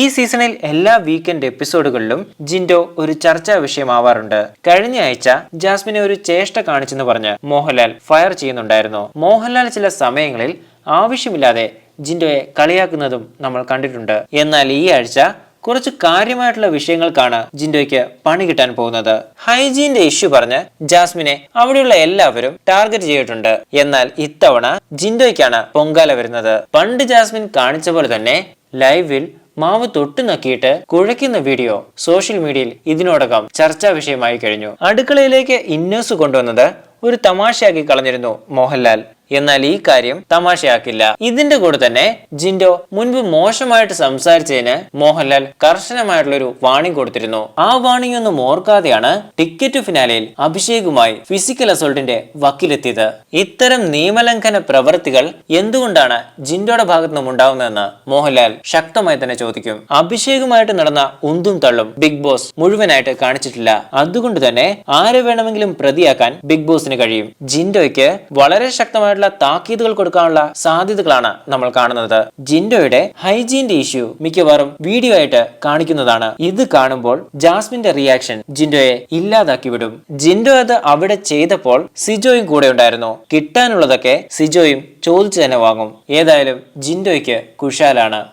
ഈ സീസണിൽ എല്ലാ വീക്കെൻഡ് എപ്പിസോഡുകളിലും ജിൻഡോ ഒരു ചർച്ചാ വിഷയമാവാറുണ്ട്. കഴിഞ്ഞ ആഴ്ച ജാസ്മിനെ ഒരു ചേഷ്ട കാണിച്ചെന്ന് പറഞ്ഞ് മോഹൻലാൽ ഫയർ ചെയ്യുന്നുണ്ടായിരുന്നു. മോഹൻലാൽ ചില സമയങ്ങളിൽ ആവശ്യമില്ലാതെ ജിൻഡോയെ കളിയാക്കുന്നതും നമ്മൾ കണ്ടിട്ടുണ്ട്. എന്നാൽ ഈ ആഴ്ച കുറച്ച് കാര്യമായിട്ടുള്ള വിഷയങ്ങൾക്കാണ് ജിൻഡോയ്ക്ക് പണി കിട്ടാൻ പോകുന്നത്. ഹൈജീന്റെ ഇഷ്യൂ പറഞ്ഞ് ജാസ്മിനെ അവിടെയുള്ള എല്ലാവരും ടാർഗറ്റ് ചെയ്തിട്ടുണ്ട്. എന്നാൽ ഇത്തവണ ജിൻഡോയ്ക്കാണ് പൊങ്കാല വരുന്നത്. പണ്ട് ജാസ്മിൻ കാണിച്ച പോലെ തന്നെ ലൈവിൽ മാവ് തൊട്ടു നക്കിയിട്ട് കുഴയ്ക്കുന്ന വീഡിയോ സോഷ്യൽ മീഡിയയിൽ ഇതിനോടകം ചർച്ചാ വിഷയമായി കഴിഞ്ഞു. അടുക്കളയിലേക്ക് ഇന്നേഴ്സ് കൊണ്ടുവന്നത് ഒരു തമാശയാക്കി കളഞ്ഞിരുന്നു മോഹൻലാൽ. എന്നാൽ ഈ കാര്യം തമാശയാക്കില്ല. ഇതിന്റെ കൂടെ തന്നെ ജിൻഡോ മുൻപ് മോശമായിട്ട് സംസാരിച്ചതിന് മോഹൻലാൽ കർശനമായിട്ടുള്ള ഒരു വാണിംഗ് കൊടുത്തിരുന്നു. ആ വാണിംഗ് ഒന്നും ഓർക്കാതെയാണ് ടിക്കറ്റ് ഫിനാലയിൽ അഭിഷേകുമായി ഫിസിക്കൽ അസോൾട്ടിന്റെ വക്കിലെത്തിയത്. ഇത്തരം നിയമലംഘന പ്രവൃത്തികൾ എന്തുകൊണ്ടാണ് ജിൻഡോയുടെ ഭാഗത്തു നിന്നും ഉണ്ടാവുന്നതെന്ന് മോഹൻലാൽ ശക്തമായി തന്നെ ചോദിക്കും. അഭിഷേകുമായിട്ട് നടന്ന ഉന്തും തള്ളും ബിഗ് ബോസ് മുഴുവനായിട്ട് കാണിച്ചിട്ടില്ല. അതുകൊണ്ട് തന്നെ ആരെ വേണമെങ്കിലും പ്രതിയാക്കാൻ ബിഗ് ബോസിന് കഴിയും. ജിൻഡോയ്ക്ക് വളരെ ശക്തമായിട്ടുള്ള താക്കീതുകൾ കൊടുക്കാനുള്ള സാധ്യതകളാണ് നമ്മൾ കാണുന്നത്. ജിൻഡോയുടെ ഹൈജീന്റെ ഇഷ്യൂ മിക്കവാറും വീഡിയോ ആയിട്ട് കാണിക്കുന്നതാണ്. ഇത് കാണുമ്പോൾ ജാസ്മിന്റെ റിയാക്ഷൻ ജിൻഡോയെ ഇല്ലാതാക്കി വിടും. ജിൻഡോ അത് അവിടെ ചെയ്തപ്പോൾ സിജോയും കൂടെ ഉണ്ടായിരുന്നു. കിട്ടാനുള്ളതൊക്കെ സിജോയും ചോദിച്ചു തന്നെ വാങ്ങും. ഏതായാലും ജിൻഡോയ്ക്ക് കുശാലാണ്.